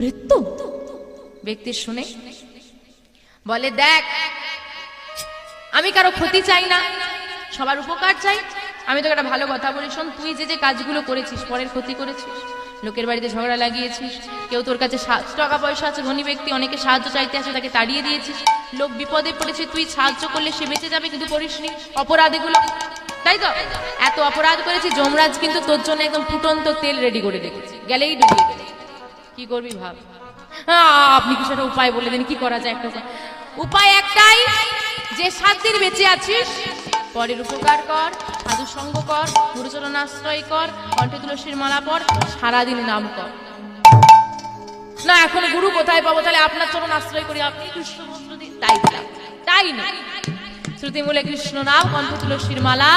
মৃত্যু ব্যক্তি শুনে বলে, দেখ, আমি কারও ক্ষতি চাই না, সবার উপকার চাই। আমি তোকে একটা ভালো কথা বলি, শোন, তুই যে যে কাজগুলো করেছিস, পরের ক্ষতি করেছিস, লোকের বাড়িতে ঝগড়া লাগিয়েছিস, কেউ তোর কাছে টাকা পয়সা আছে, ধনী ব্যক্তি অনেকে সাহায্য চাইতে আসে, তাকে তাড়িয়ে দিয়েছিস, লোক বিপদে পড়েছে, তুই সাহায্য করলে সে বেঁচে যাবে, কিন্তু করিসনি অপরাধীগুলো। তাই তো? এত অপরাধ করেছি, যমরাজ কিন্তু তোর জন্য একদম ফুটন্ত তেল রেডি করে রেখেছে, গেলেই ডুবিয়ে কি করবি ভাব? আপনি কিছু একটা উপায় বলে দিন? কি করা যায় একটা উপায়? একটাই, যে সাত বেঁচে আছিস, পরের উপকার কর, সাধু সঙ্গ কর, গুরুচরণ আশ্রয় কর, কণ্ঠে তুলসীর মালা পর, সারাদিন নাম কর। না, এখন গুরু কোথায় পাবো? তাহলে আপনার চরণ আশ্রয় করি, আপনি কৃষ্ণ তাই তাই না? শ্রুতিমূলে কৃষ্ণ নাম কণ্ঠ তুলসীর মালা।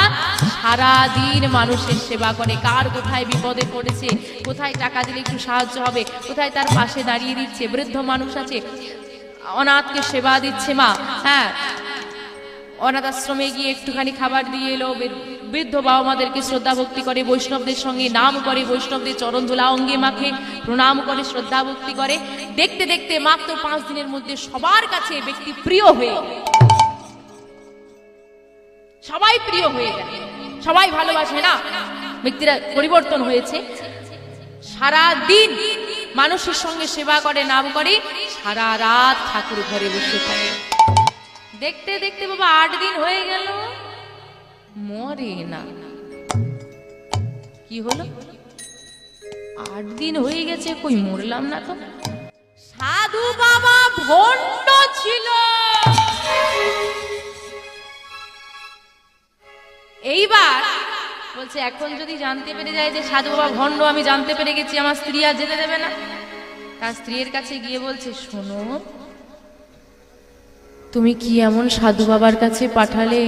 সারাদিন মানুষের সেবা করে। কার কোথায় বিপদে পড়েছে? কোথায় টাকা দিলে একটু সাহায্য হবে? কোথায় তার পাশে দাঁড়িয়ে দিচ্ছে? বৃদ্ধ মানুষ আছে, অনাথকে সেবা দিচ্ছে মা। হ্যাঁ অনাথ আশ্রমে গিয়ে একটুখানি খাবার দিয়ে এলো। বৃদ্ধ বাবা মাদেরকে শ্রদ্ধা ভক্তি করে, বৈষ্ণবদের সঙ্গে নাম করে, বৈষ্ণবদের চরণ ধুলা অঙ্গে মাখে, প্রণাম করে শ্রদ্ধা ভক্তি করে। দেখতে দেখতে মাত্র পাঁচ দিনের মধ্যে সবার কাছে ব্যক্তি প্রিয় হয়ে। সবাই প্রিয় হয়ে গেল সবাই ভালোবাসে না? ব্যক্তিরা পরিবর্তন হয়েছে। সারা দিন মানুষের সঙ্গে সেবা করে, নাম করে, সারা রাত ঠাকুর ঘরে বসে থাকে। দেখতে দেখতে বাবা আট দিন হয়ে গেল, মরে না। কি হলো? আট দিন হয়ে গেছে, কই মরলাম না তো? সাধু বাবা ভণ্ড ছিল। এইবার বলছে, এখন যদি জানতে পেরে যায় যে সাধু বাবা ভণ্ড, আমি জানতে পেরে গেছি, আমার স্ত্রী আর যেতে দেবে না। তার স্ত্রীর কাছে গিয়ে বলছে, শোনো, তুমি কি এমন সাধু বাবার কাছে পাঠালে?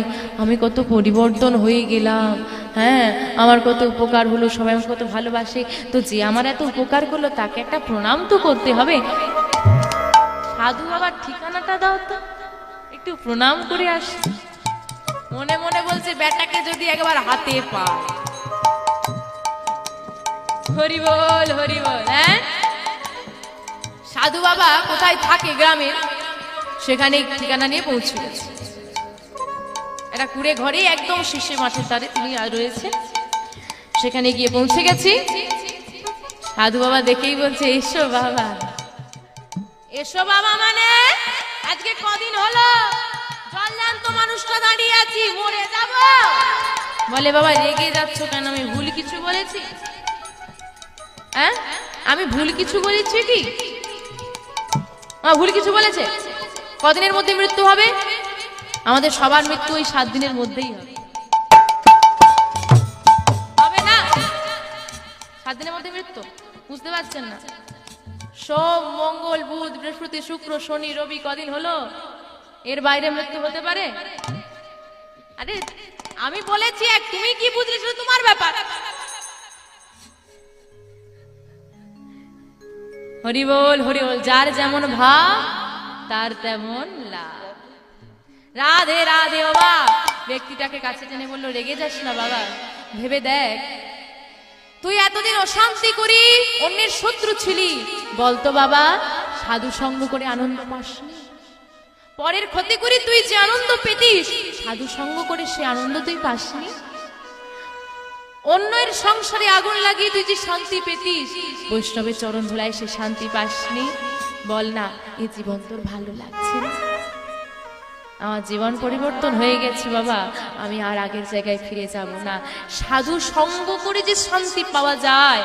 আমি কত পরিবর্তন হয়ে গেলাম। হ্যাঁ আমার কত উপকার হলো, সবাই আমাকে কত ভালোবাসে। তো যে আমার এত উপকার করল, তাকে একটা প্রণাম তো করতে হবে। সাধু বাবার ঠিকানাটা দাও তো। একটু প্রণাম করে আসি। মনে মনে বলছে, বেটাকে যদি একবার হাতে পায়। হরি বল হরি বল হ্যাঁ? সাধু বাবা কোথায় থাকে গ্রামের সেখানে ঠিকানা নিয়ে পৌঁছে গেছে। একটা কুড়ে ঘরে একদম শীর্ষে মাঠের তারে তিনি আর রয়েছে সেখানে গিয়ে পৌঁছে গেছি। সাধু বাবা দেখেই বলছে, এসো বাবা। এসো বাবা মানে? আজকে কদিন হলো? বলে, বাবা, রেগে যাচ্ছ কেন? আমি ভুল কিছু বলেছি? হ্যাঁ? আমি ভুল কিছু বলেছি কি? ভুল কিছু বলেছে? কদিনের মধ্যে মৃত্যু হবে? আমাদের সবার মৃত্যু ওই সাত দিনের মধ্যেই হবে। হবে না? সাত দিনের মধ্যে মৃত্যু? বুঝতে পারছেন না? সোম, মঙ্গল, বুধ, বৃহস্পতি, শুক্র, শনি, রবি কদিন হলো? এর বাইরে মৃত্যু হতে পারে? আরে, আমি বলেছি এক, তুমি কি বুঝলে? সেটা তোমার ব্যাপার। হরি বল হরি বল, যার যেমন ভাব, তার তেমন লাভ। রাধে রাধে বাবা ব্যক্তিটাকে কাছে টেনে বলল, রেগে যাস না বাবা, ভেবে দেখ। তুই এতদিন অশান্তি করি, অন্যের শত্রু ছিলি। বলতো বাবা, সাধু সঙ্গ করে আনন্দ পাসনি? পরের ক্ষতি করি তুই যে আনন্দ পেতিস। সাধু সঙ্গ করে সে আনন্দ তুই পাসনি। অন্যের সংসারে আগুন লাগিয়ে তুই যে শান্তি পেতিস। বৈষ্ণবের চরণ ধুলায় সে শান্তি পাসনি। বল না এই জীবন তোর ভালো লাগছে আমার জীবন পরিবর্তন হয়ে গেছে বাবা। আমি আর আগের জায়গায় ফিরে যাব না। সাধু সঙ্গ করে যে শান্তি পাওয়া যায়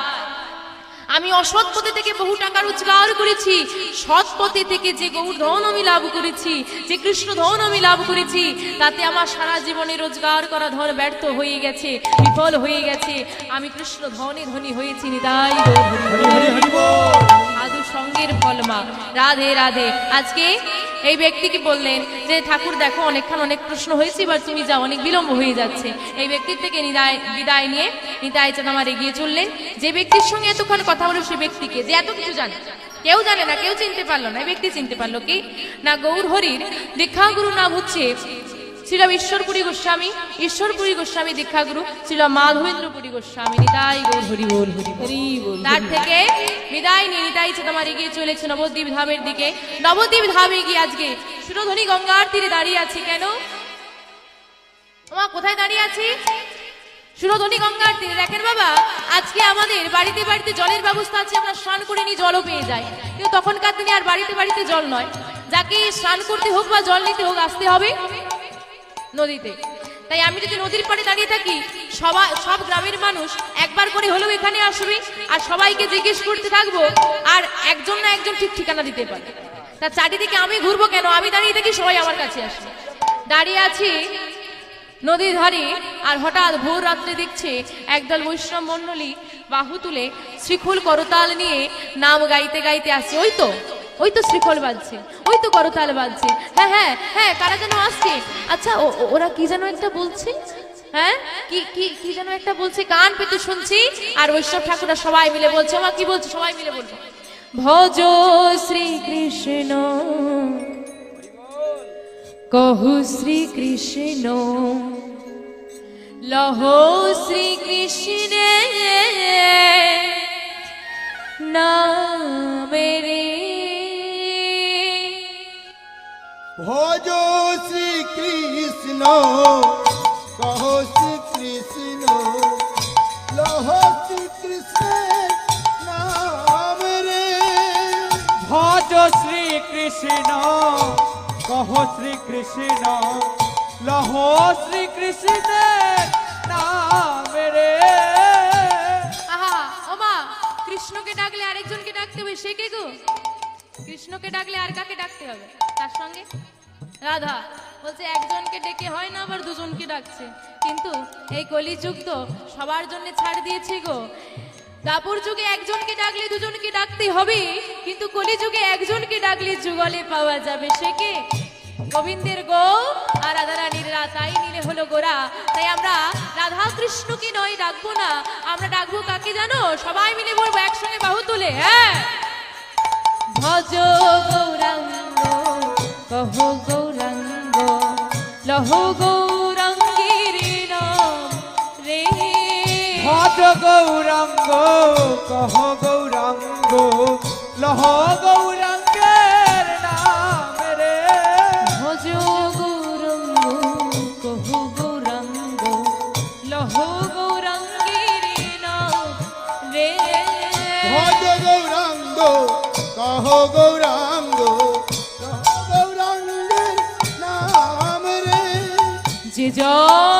আমি অসৎ পথে থেকে বহু টাকা রোজগার করেছি। সৎ পথে থেকে যে গৌর ধন আমি লাভ করেছি, যে কৃষ্ণ ধন আমি লাভ করেছি, তাতে আমার সারা জীবনে রোজগার করা ধন ব্যর্থ হয়ে গেছে, বিফল হয়ে গেছে। আমি কৃষ্ণ ধনে ধনী হয়েছি, নিতাই। সাধু সঙ্গের ফল মা। রাধে রাধে। আজকে এই ব্যক্তিকে বললেন যে, ঠাকুর, দেখো, অনেকক্ষণ অনেক প্রশ্ন হয়েছে, এবার তুমি যাও, অনেক বিলম্ব হয়ে যাচ্ছে। এই ব্যক্তির থেকে নিদায়, বিদায় নিয়ে নিতাই চাঁদ আমার এগিয়ে চললেন। যে ব্যক্তির সঙ্গে এতক্ষণ কথা বলে সে ব্যক্তিকে যে এত কিছু জানে। কেউ জানে না, কেউ চিনতে পারল না, এই ব্যক্তি চিনতে পারল কি? না, গৌর হরির দীক্ষা গুরু নাম হচ্ছে ছিল ঈশ্বরপুরী গোস্বামী ঈশ্বরপুরী গোস্বামী দীক্ষাগুরু ছিল মাধবেন্দ্রপুরী গোস্বামী, নিতাই গৌর হরি বল হরি বল। তার থেকে বিদায় নিয়ে নিতাই তোমার এগিয়ে চলেছে নবদ্বীপ ধামের দিকে। নবদ্বীপ ধামে গিয়ে আজকে সুরধনী গঙ্গার তীরে দাঁড়িয়ে আছি। কেন? ওমা, কোথায় দাঁড়িয়ে আছি? সুরধনী গঙ্গার তীরে। দেখেন বাবা, আজকে আমাদের বাড়িতে বাড়িতে জলের ব্যবস্থা আছে, আমরা স্নান করে নিয়ে জলও পেয়ে যাই। কিন্তু তখনকার দিনে আর বাড়িতে বাড়িতে জল নয়। যাকে স্নান করতে হোক বা জল নিতে হোক, আসতে হবে। নদীতে। তাই আমি যদি নদীর পাড়ে দাঁড়িয়ে থাকি সবাই সব গ্রামের মানুষ একবার করে হলেও এখানে আসবে আর সবাইকে জিজ্ঞেস করতে থাকব আর একজন না একজন ঠিক ঠিকানা দিতে পারে। তা চারিদিকে আমি ঘুরবো কেন? আমি দাঁড়িয়ে থাকি, সবাই আমার কাছে আসে দাঁড়িয়ে আছি নদীর ধারে আর হঠাৎ ভোর রাত্রে দেখছে একদল বৈষ্ণব মণ্ডলী বাহু তুলে শ্রীখোল করতাল নিয়ে নাম গাইতে গাইতে আসছে। ওই তো ওই তো শ্রীফল বাজছে, ওই তো করতাল বাজছে। হ্যাঁ হ্যাঁ হ্যাঁ কারা যেন আসছে? আচ্ছা ওরা কি যেন একটা বলছে? হ্যাঁ কি কি কি যেন একটা বলছে? কান পেতে শুনছি, আর বৈষ্ণব ঠাকুররা সবাই মিলে বলছে আমার কি বলছে? সবাই মিলে বলছে। ভজ শ্রীকৃষ্ণ, কহু শ্রীকৃষ্ণ, লহ শ্রীকৃষ্ণ, নামেরে ভোজ শ্রীকৃষ্ণ কহ শ্রীকৃষ্ণ লহ শ্রীকৃষ্ণ নাম রে। ভজ শ্রীকৃষ্ণ কহ শ্রীকৃষ্ণ লহ শ্রীকৃষ্ণের নাম রে। আহা ওমা কৃষ্ণকে ডাকলে আরেকজনকে ডাকতে হবে সে কে গো? কৃষ্ণকে ডাকলে আর কাকে ডাকতে হবে? তার সঙ্গে? রাধা, বলছে একজনকে ডেকে হয় না আবার দুজনকে ডাকছে। কিন্তু এই কলিযুগ তো সবার জন্য ছাড় দিয়েছি গো। দাপুর যুগে একজনকে ডাকলে দুজনকে ডাকতে হবে, কিন্তু কলিযুগে একজনকে ডাকলে যুগলে পাওয়া যাবে সে কে? গোবিন্দের গো আর রাধারানীর রা, তাই নিলে হলো গোরা তাই আমরা রাধা কৃষ্ণকে নয় ডাকবো না। আমরা ডাকবো কাকে জানো? সবাই মিলে বলব একসঙ্গে বাহু তুলে হ্যাঁ? ভজ গৌরাঙ্গ কহ গৌরঙ্গ লহো গৌরাঙ্গের নাম রে। ভজ গৌরঙ্গ কহো গৌরঙ্গ লহো গৌরাঙ্গের যে জন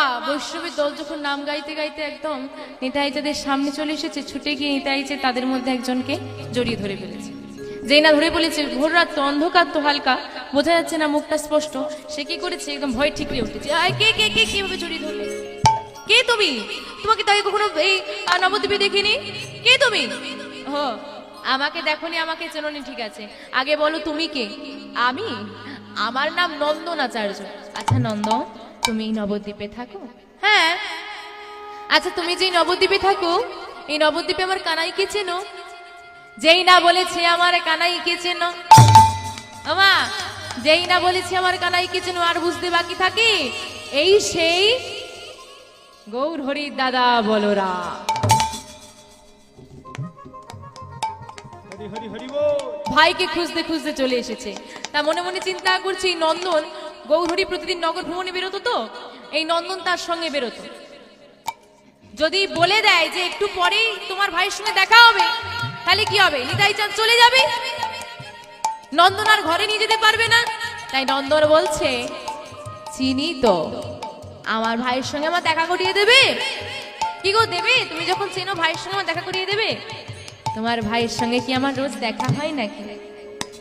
ওমা বৈষ্ণবীর দল যখন নাম গাইতে গাইতে একদম নিতাই যাদের সামনে চলে এসেছে, ছুটে গিয়ে নিতাই যে তাদের মধ্যে একজনকে জড়িয়ে ধরে ফেলেছে। যেই না ধরে বলেছে, ভোর রাত তো অন্ধকার তো হালকা। বোঝা যাচ্ছে না মুখটা স্পষ্ট। সে কি করেছে? একদম ভয় ঠিকরে উঠেছে। কে কে কে, কীভাবে জড়িয়ে ধরলে? কে তুমি? তোমাকে তাকে কখনো এই নবদ্বীপে দেখিনি? কে তুমি? ও, আমাকে দেখনি, আমাকে চেননি, ঠিক আছে। আগে বলো তুমি কে? আমি? আমার নাম নন্দনাচার্য আচ্ছা নন্দ তুমি এই নবদ্বীপে থাকো? হ্যাঁ। আচ্ছা তুমি যে নবদ্বীপে থাকো এই নবদ্বীপে আমার কানাই কে চেনো? যেই না বলেছে আমার কানাই কে চেনো? আমা যেই না বলেছে আমার কানাই কে চেনো আর বুঝতে বাকি থাকি? এই সেই গৌর হরির দাদা বলরা ভাইকে খুঁজতে খুঁজতে চলে এসেছে। তা মনে মনে চিন্তা করছি নন্দন গৌরহরি প্রতিদিন নগর ভ্রমণে বেরোতো তো? এই নন্দন তার সঙ্গে বেরোতো। যদি বলে দেয় যে একটু পরেই তোমার ভাইয়ের সঙ্গে দেখা হবে, তাহলে কি হবে? নিতাই চাঁদ চলে যাবে? নন্দন আর ঘরে নিয়ে যেতে পারবে না। তাই নন্দন বলছে, চিনি তো। আমার ভাইয়ের সঙ্গে আমার দেখা করিয়ে দেবে? কি গো, দেবে? তুমি যখন চেনো ভাইয়ের সঙ্গে আমার দেখা করিয়ে দেবে? তোমার ভাইয়ের সঙ্গে কি আমার রোজ দেখা হয় নাকি?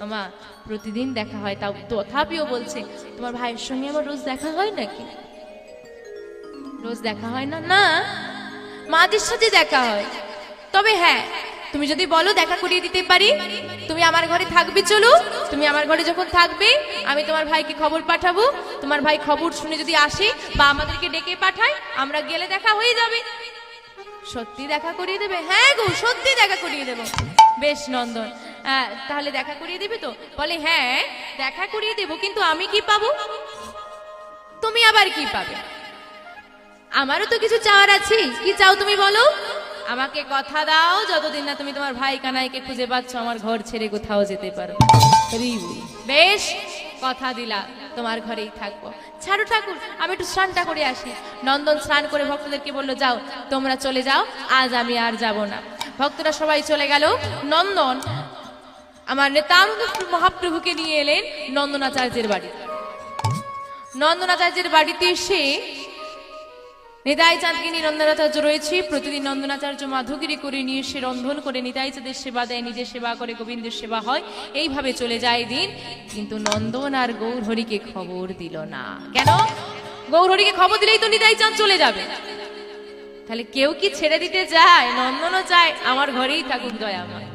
আমা প্রতিদিন দেখা হয়। তাও তথাপিও বলছে, তোমার ভাইয়ের সঙ্গে আমার রোজ দেখা হয় নাকি? রোজ দেখা হয় না? না। মাদের সাথে দেখা হয়। তবে হ্যাঁ তুমি যদি বলো দেখা করিয়ে দিতে পারি। তুমি আমার ঘরে থাকবে, চলো। তুমি আমার ঘরে যখন থাকবে, আমি তোমার ভাইকে খবর পাঠাবো। তোমার ভাই খবর শুনে যদি আসে বা আমাদেরকে ডেকে পাঠায়, আমরা গেলে দেখা হয়ে যাবে। সত্যি দেখা করিয়ে দেবে? হ্যাঁ গো, সত্যি দেখা করিয়ে দেবো। বেশ নন্দন তাহলে দেখা করিয়ে দেবে তো? বলে হ্যাঁ দেখা করিয়ে দেবো, কিন্তু আমি কি পাবো? তুমি আবার কি পাবে? আমারও তো কিছু চাওয়ার আছে। কি চাও তুমি বলো? আমাকে কথা দাও, যতদিন না তুমি তোমার ভাই কানাইকে খুঁজে পাচ্ছ, আমার ঘর ছেড়ে কোথাও যেতে পারো। বেশ, কথা দিলা, তোমার ঘরেই থাকব। ছাড়ো ঠাকুর, আমি একটু স্নানটা করে আসি। নন্দন স্নান করে ভক্তদেরকে বলল, যাও, তোমরা চলে যাও, আজ আমি আর যাব না। ভক্তরা সবাই চলে গেল। নন্দন আমার নেতানন্দ মহাপ্রভুকে নিয়ে এলেন নন্দনাচার্যের বাড়ি নন্দনাচার্যের বাড়িতে এসে নিতাই চাঁদকে নিয়ে নন্দনাচার্য রয়েছে। প্রতিদিন নন্দনাচার্য মাধুগিরি করে নিয়ে এসে রন্ধন করে নিতাই চাঁদের সেবা দেয়, নিজের সেবা করে, গোবিন্দের সেবা হয়। এইভাবে চলে যায় দিন। কিন্তু নন্দন আর গৌরহরিকে খবর দিল না। কেন? গৌরহরিকে খবর দিলেই তো নিতাই চাঁদ চলে যাবে। তাহলে কেউ কি ছেড়ে দিতে যায়? নন্দনও চায়, আমার ঘরেই থাকুক দয়াময়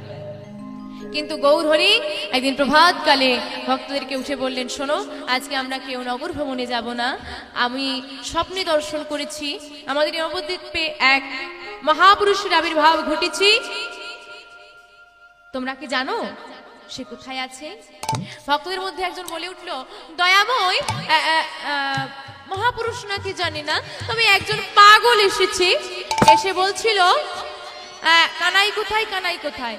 কিন্তু গৌরহরি একদিন প্রভাতকালে ভক্তদেরকে উঠে বললেন, শোনো, আজকে আমরা কেউ নগর ভ্রমণে যাব না। আমি স্বপ্নে দর্শন করেছি। আমাদের নবদ্বীপে এক মহাপুরুষের আবির্ভাব ঘটেছি। তোমরা কি জানো সে কোথায় আছে? ভক্তদের মধ্যে একজন বলে উঠল, দয়াময় মহাপুরুষ নাকি জানি না? তবে একজন পাগল এসেছে। এসে বলছিল কানাই কোথায় কানাই কোথায়?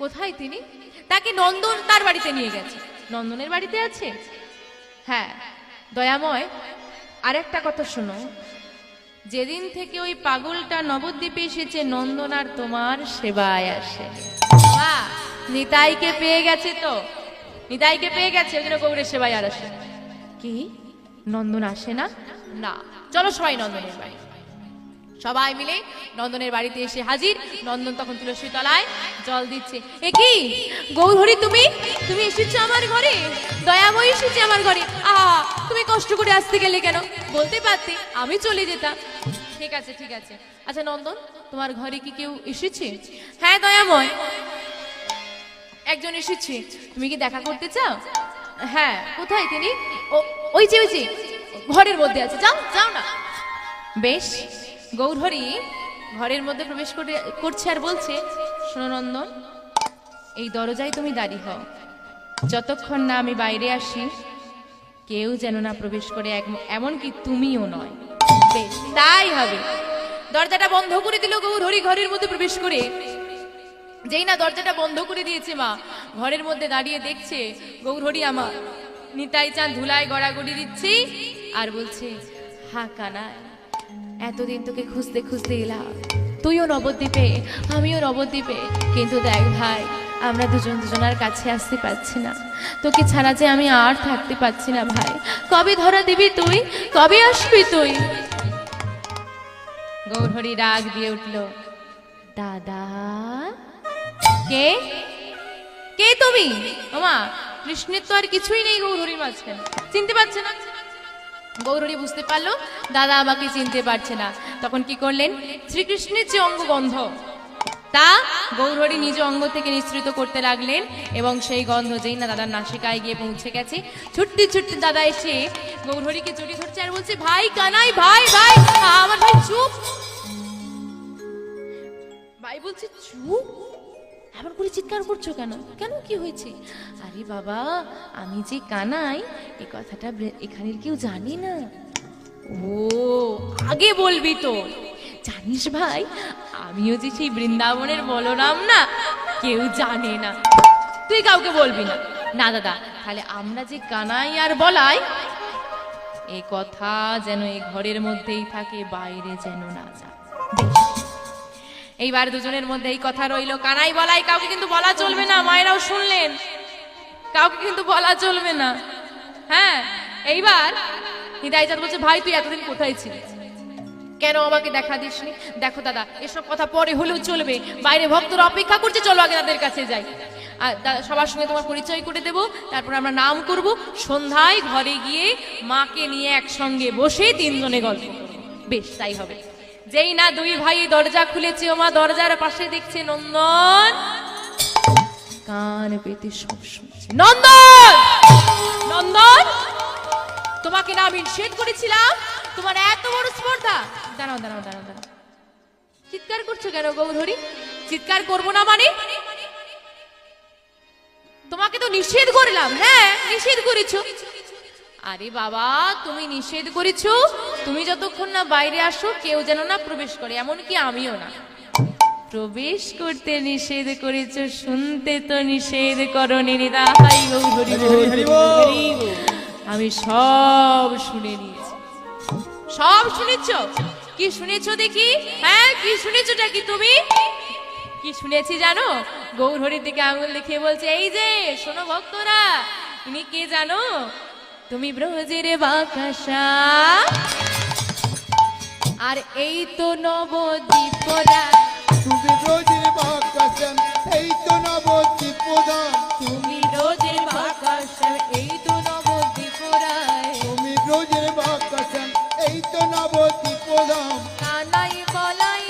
কোথায় তিনি? তাকে নন্দন তার বাড়িতে নিয়ে গেছে? নন্দনের বাড়িতে আছে? হ্যাঁ দয়াময়, আরেকটা কথা শোনো। যেদিন থেকে ওই পাগলটা নবদ্বীপে এসেছে, নন্দন আর তোমার সেবায় আসে। নিতাইকে পেয়ে গেছে তো? নিতাইকে পেয়ে গেছে, ওই জন্য গৌরের সেবায় আর আসে। কি? নন্দন আসে না? না। চলো সবাই নন্দনের বাড়ি। সবাই মিলে নন্দনের বাড়িতে এসে হাজির। নন্দন তখন তুলসী তলায় জল দিচ্ছে। এ কি? গৌরহরি, তুমি? তুমি এসেছ আমার ঘরে? দয়াময় এসেছি আমার ঘরে। আহা, তুমি কষ্ট করে আসতে গেলে কেন? বলতে পারতে, আমি চলে যেতাম। ঠিক আছে ঠিক আছে। আচ্ছা নন্দন, তোমার ঘরে কি কেউ এসেছে? হ্যাঁ দয়াময়। একজন এসেছে। তুমি কি দেখা করতে চাও? হ্যাঁ কোথায় তিনি? ওই যে ওই যে, ঘরের মধ্যে আছে। যাও যাও না। বেশ। গৌরহরি ঘরের মধ্যে প্রবেশ করে করছে আর বলছে, শোনো এই দরজায় তুমি দাঁড়িয়ে হও। যতক্ষণ না আমি বাইরে আসি, কেউ যেন না প্রবেশ করে এমনকি তুমিও নয়। বেশ, তাই হবে। দরজাটা বন্ধ করে দিল গৌরহরি ঘরের মধ্যে প্রবেশ করে। যেই না দরজাটা বন্ধ করে দিয়েছে মা, ঘরের মধ্যে দাঁড়িয়ে দেখছে গৌরহরি আমার নিতাই চাঁদ ধুলায় গড়াগড়ি দিচ্ছি আর বলছে, হা কানায়। এতদিন তোকে খুঁজতে খুঁজতে এলাম। তুইও নবদ্বীপে আমিও নবদ্বীপে কিন্তু দেখ ভাই আমরা দুজন দুজনার কাছে আসতে পারছি না। তোকে ছাড়া যে আমি আর থাকতে পারছি না ভাই। কবে ধরা দিবি তুই? কবে আসবি তুই? গৌরহরি রাগ দিয়ে উঠল দাদা? কে? কে তুমি? ওমা কৃষ্ণের তো আর কিছুই নেই গৌরহরির মাঝখানে। চিনতে পারছে না? গৌরহরি বুঝতে পারল, দাদা আমাকে চিনতে পারছে না। তখন কি করলেন? শ্রীকৃষ্ণের যে অঙ্গগন্ধ, তা গৌরহরি নিজ অঙ্গ থেকে নিঃসৃত করতে লাগলেন এবং সেই গন্ধ যেই না দাদার নাসিকায় গিয়ে পৌঁছে গেছে। ছুটতে ছুটতে দাদা এসে গৌরহরিকে জড়িয়ে ধরছে আর বলছে, ভাই কানাই, ভাই ভাই, আমার ভাই চুপ। ভাই বলছে, চুপ? এমন করে চিৎকার করছ কেন? কেন কি হয়েছে? আরে বাবা, আমি যে কানাই, এ কথাটা এখানের কেউ জানি না। ও, আগে বলবি তো। জানিস ভাই, আমিও যে সেই বৃন্দাবনের বলরাম না, কেউ জানে না। তুই কাউকে বলবি না। না দাদা, তাহলে আমরা যে কানাই আর বলাই, এ কথা যেন এই ঘরের মধ্যেই থাকে, বাইরে যেন না যায়। এইবার দুজনের মধ্যে এই কথা রইল। কানাই বলাই, কাউকে কিন্তু বলা চলবে না, মায়েরাও শুনলেন। কাউকে কিন্তু বলা চলবে না। হ্যাঁ এইবার হৃদয়চাঁদ বলছে, ভাই, তুই এতদিন কোথায় ছিলিস? কেন আমাকে দেখা দিসনি? দেখো দাদা, এসব কথা পরে হলেও চলবে। বাইরে ভক্তরা অপেক্ষা করছে, চলো আগে তাদের কাছে যাই। আর সবার সঙ্গে তোমার পরিচয় করে দেব। তারপর আমরা নাম করব। সন্ধ্যায় ঘরে গিয়ে মাকে নিয়ে একসঙ্গে বসে তিনজনে গল্প বেশ, তাই হবে। যেই না দুই ভাই দরজা খুলেছে, ও মা দরজার পাশে দেখছে নন্দন। কান পেতে সব শুনছে। নন্দন! নন্দন! তোমাকে না আমি নিষেধ করেছিলাম? তোমার এত বড় স্পর্ধা! দাঁড়াও দাঁড়াও দাঁড়াও দাঁড়াও। চিৎকার করছ কেন, গৌধরী? চিৎকার করব না মানে? তোমাকে তো নিষেধ করলাম হ্যাঁ নিষেধ করেছ। আরে বাবা, তুমি নিষেধ করেছ? তুমি যতক্ষণ না বাইরে আসো কেউ যেন না প্রবেশ করে এমনকি আমিও না। প্রবেশ করতে নিষেধ করেছ শুনতে তো নিষেধ করো। আমি সব শুনে নিয়েছি। সব শুনেছ? কি শুনেছো দেখি? হ্যাঁ কি শুনেছোটা কি তুমি? কি শুনেছি জানো? গৌরহরির দিকে আঙুল দেখিয়ে বলছে এই যে শোনো ভক্তরা ইনি কে জানো? তুমি ব্রজের বাকাশা আর এই তো নবদ্বীপরা। তুমি রোজে বাকাশন এই তো নবদ্বীপ প্রধান তুমি রোজে বাকাশা এই তো নবদ্বীপরায় তুমি রোজে বাকাশন এই তো নবদ্বীপ প্রধান কানাই বলাই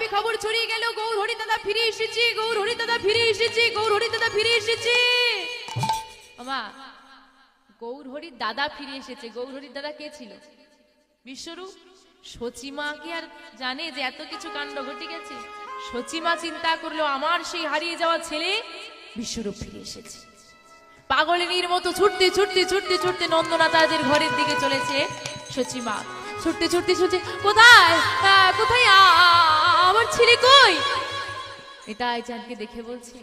নবদ্বীপে খবর ছড়িয়ে গেল, গৌর হরি দাদা ফিরে এসেছে, গৌর হরি দাদা ফিরে এসেছে, গৌর হরি দাদা ফিরে এসেছে। বাবা গৌর হরির দাদা ফিরে এসেছে। গৌর হরির দাদা কে ছিল? বিশ্বরূপ? সচিমা কি আর জানে যে এত কিছু কাণ্ড ঘটে গেছে? সচিমা চিন্তা করল, আমার সেই হারিয়ে যাওয়া ছেলে বিশ্বরূপ ফিরে এসেছে। পাগলিনীর মতো ছুটতে ছুটতে ছুটতে ছুটতে নন্দনাথাজের ঘরের দিকে চলেছে সচিমা ছুটতে ছুটতে ছুটতে। কোথায়? কোথায়? আমার ছেলে কই? এটা চাঁদকে দেখে বলছে,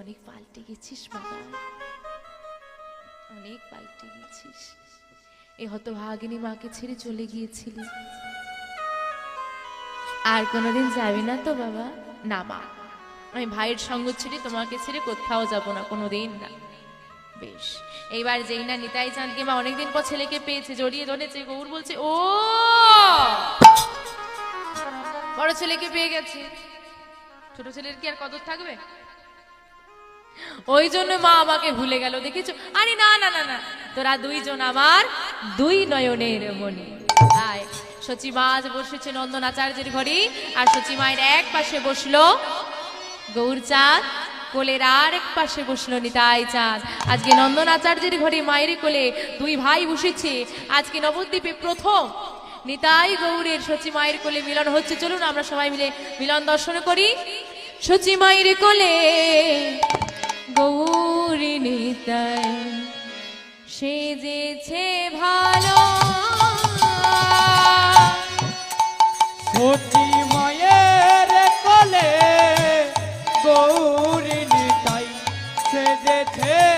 অনেক পাল্টে গেছিস, বাবা। অনেক পাল্টে গেছিস। এই হতভাগিনী মাকে ছেড়ে চলে গিয়েছিলি। আর কোনোদিন যাবি না তো, বাবা? না, মা। আমি ভাইয়ের সঙ্গ ছেড়ে তোমাকে ছেড়ে কোথাও যাব না, কোনোদিন না। বেশ। এইবার যেই না নিতাই চাঁদকে মা অনেকদিন পর ছেলেকে পেয়েছে, জড়িয়ে ধরেছে, গৌর বলছে, ও! বড় ছেলেকে পেয়ে গেছে। ছোট ছেলের কি আর কদর থাকবে? ওই জন্য মা আমাকে ভুলে গেল, দেখেছ? আরে না না না না, তোরা দুইজন আমার দুই নয়নের মনি আয় সচিমা আজ বসেছে নন্দন আচার্যের ঘরে, আর সচিমায়ের এক পাশে বসল গৌরচাঁদ কোলের আর এক পাশে বসল নিতাই চাঁদ। আজকে নন্দন আচার্যের ঘরে মায়ের কোলে দুই ভাই বসেছে। আজকে নবদ্বীপে প্রথম। নিতাই গৌরের সচি মায়ের কোলে মিলন হচ্ছে। চলুন আমরা সবাই মিলে মিলন দর্শন করি। সচি মায়ের কোলে গৌরী নিতাই সেজেছে ভালো। সতী সেজেছে